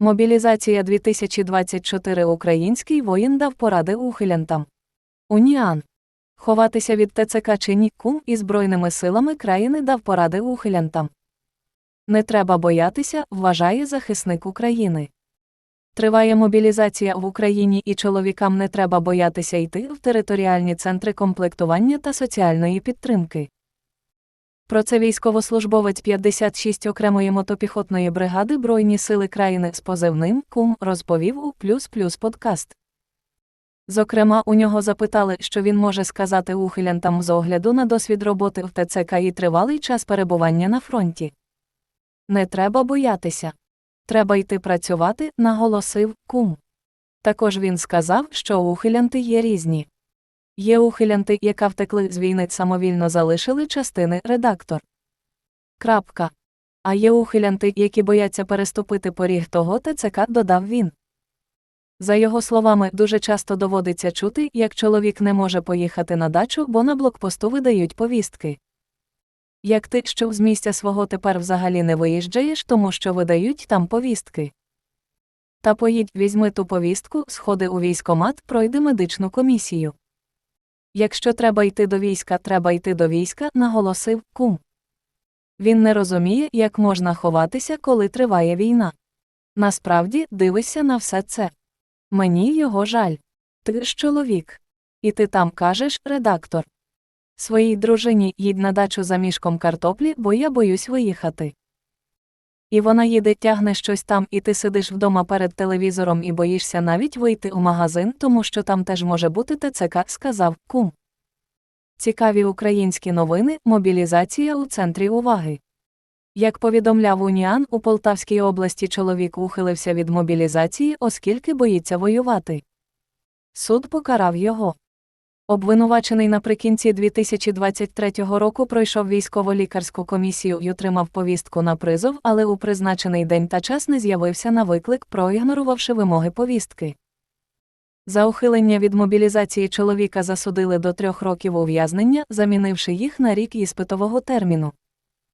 Мобілізація 2024 Український воїн дав поради ухилянтам. Уніан. Ховатися від ТЦК чи ні кум і Збройними силами країни дав поради ухилянтам. Не треба боятися, вважає захисник України. Триває мобілізація в Україні і чоловікам не треба боятися йти в територіальні центри комплектування та соціальної підтримки. Про це військовослужбовець 56 окремої мотопіхотної бригади Збройні сили країни з позивним Кум розповів у плюс плюс подкаст. Зокрема, у нього запитали, що він може сказати ухилянтам з огляду на досвід роботи в ТЦК і тривалий час перебування на фронті. Не треба боятися. Треба йти працювати, наголосив кум. Також він сказав, що ухилянти є різні. Є ухилянти, яка втекли з війни самовільно залишили частини редактор. Крапка. А є ухилянти, які бояться переступити поріг того ТЦК, додав він. За його словами, дуже часто доводиться чути, як чоловік не може поїхати на дачу, бо на блокпосту видають повістки. Як ти, що з місця свого тепер взагалі не виїжджаєш, тому що видають там повістки. Та поїдь, візьми ту повістку, сходи у військомат, пройди медичну комісію. Якщо треба йти до війська, треба йти до війська, наголосив кум. Він не розуміє, як можна ховатися, коли триває війна. Насправді, дивишся на все це. Мені його жаль. Ти ж чоловік. І ти там кажеш, редактор. Своїй дружині їдь на дачу за мішком картоплі, бо я боюсь виїхати. І вона їде тягне щось там, і ти сидиш вдома перед телевізором і боїшся навіть вийти у магазин, тому що там теж може бути ТЦК, сказав кум. Цікаві українські новини, мобілізація у центрі уваги. Як повідомляв Уніан, у Полтавській області чоловік ухилився від мобілізації, оскільки боїться воювати. Суд покарав його. Обвинувачений наприкінці 2023 року пройшов військово-лікарську комісію й отримав повістку на призов, але у призначений день та час не з'явився на виклик, проігнорувавши вимоги повістки. За ухилення від мобілізації чоловіка засудили до трьох років ув'язнення, замінивши їх на рік іспитового терміну.